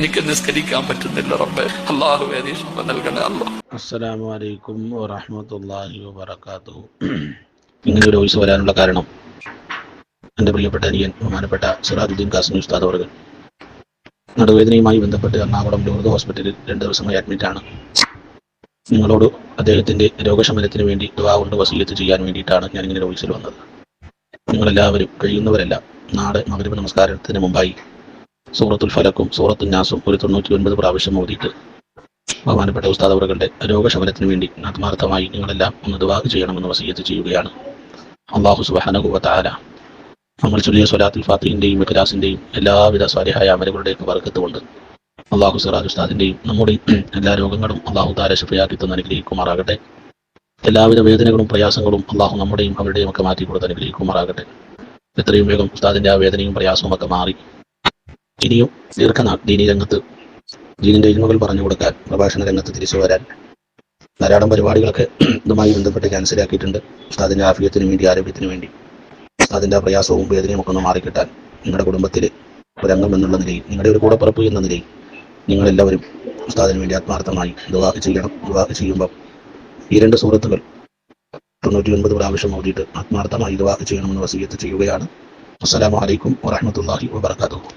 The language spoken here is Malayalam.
എനിക്ക് നിസ്കരിക്കാൻ പറ്റുന്നില്ല റബ്ബെ. അള്ളാഹു ശുഭ നൽകണേ അള്ളാഹ് അസ്സലാമു അലൈക്കും വറഹ്മത്തുള്ളാഹി വബറകാതുഹു. ഇങ്ങനെ ഒരു വോയിസ് വരാനുള്ള കാരണം എന്റെ പ്രിയപ്പെട്ട അനിയൻ ബഹുമാനപ്പെട്ട സിറാജുദ്ദീൻ കാസിം ഉസ്താദ് അവർ നടുവേദനയുമായി ബന്ധപ്പെട്ട് എറണാകുളം ലൂർദ് ഹോസ്പിറ്റലിൽ രണ്ട് ദിവസമായി അഡ്മിറ്റാണ് നിങ്ങളോട് അദ്ദേഹത്തിന്റെ രോഗശമനത്തിന് വേണ്ടി ദുവാ കൊണ്ട് വസീലത്ത് ചെയ്യാൻ വേണ്ടിയിട്ടാണ് ഞാൻ ഇങ്ങനെ വോയിസിൽ വന്നത്. നിങ്ങളെല്ലാവരും കഴിയുന്നവരെല്ലാം. നാളെ മകരവ് നമസ്കാരത്തിന് മുമ്പായി സൂറത്തുൽ ഫലക്കും സൂറത്തുൽ നാസും ഒരു തൊണ്ണൂറ്റി ഒൻപത് പ്രാവശ്യം ഓതിയിട്ട് ബഹുമാനപ്പെട്ട ഉസ്താദ് രോഗശമനത്തിന് വേണ്ടി ആത്മാർത്ഥമായി നിങ്ങളെല്ലാം ഒന്ന് ദുവാഹ് ചെയ്യണമെന്ന് വസീയത്ത് ചെയ്യുകയാണ്. അള്ളാഹു സുബാനകുവത്താല നമ്മൾ ചൊല്ലിയ സ്വലാത്തുൽ ഫാത്തിന്റെയും ഇഖലാസിന്റെയും എല്ലാവിധ സ്വാലിഹായ അമലുകളുടെയും വർക്കത്തുകൊണ്ട് അള്ളാഹു സിറാജ് ഉസ്താദിന്റെയും നമ്മുടെ എല്ലാ രോഗങ്ങളും അള്ളാഹു താര ശുഭയാക്കി തന്ന് അനുഗ്രഹിക്കുമാറാകട്ടെ. എല്ലാവിധ വേദനകളും പ്രയാസങ്ങളും അള്ളാഹു നമ്മുടെയും അവരുടെയും ഒക്കെ മാറ്റി കൊടുത്ത് അനുഗ്രഹിക്കുമാറാകട്ടെ. എത്രയും വേഗം ഉസ്താദിന്റെ ആ വേദനയും പ്രയാസവും ഒക്കെ മാറി ഇനിയും ദീർഘനാൾ ദീനി രംഗത്ത് ദീനിന്റെ ഇരുമകൾ പറഞ്ഞു കൊടുക്കാൻ പ്രഭാഷണ രംഗത്ത് തിരിച്ചു വരാൻ ധാരാളം പരിപാടികളൊക്കെ ഇതുമായി ബന്ധപ്പെട്ട് ക്യാൻസലാക്കിയിട്ടുണ്ട് ഉസ്താദിന്റെ ആഫിയത്തിന് വേണ്ടി ആരോഗ്യത്തിന് വേണ്ടി. ഉസ്താദിന്റെ പ്രയാസവും വേദനയും ഒക്കെ ഒന്ന് മാറിക്കിട്ടാൻ നിങ്ങളുടെ കുടുംബത്തിൽ ഒരംഗം എന്നുള്ള നിലയിൽ നിങ്ങളുടെ ഒരു കൂടപ്പുറപ്പ് എന്ന നിലയിൽ നിങ്ങളെല്ലാവരും ഉസ്താദിന് വേണ്ടി ആത്മാർത്ഥമായി ദുവാഹ് ചെയ്യണം. ദുവാഹ് ചെയ്യുമ്പോൾ ഈ രണ്ട് സുഹൃത്തുക്കൾ തൊണ്ണൂറ്റി ഒൻപത് പ്രാവശ്യം ഓടിയിട്ട് ആത്മാർത്ഥമായി ദുവാഹ് ചെയ്യണമെന്ന് വസീയത്ത് ചെയ്യുകയാണ്. അസ്സലാമു അലൈക്കും വറഹ്മത്തുള്ളാഹി വബറകാതുഹു.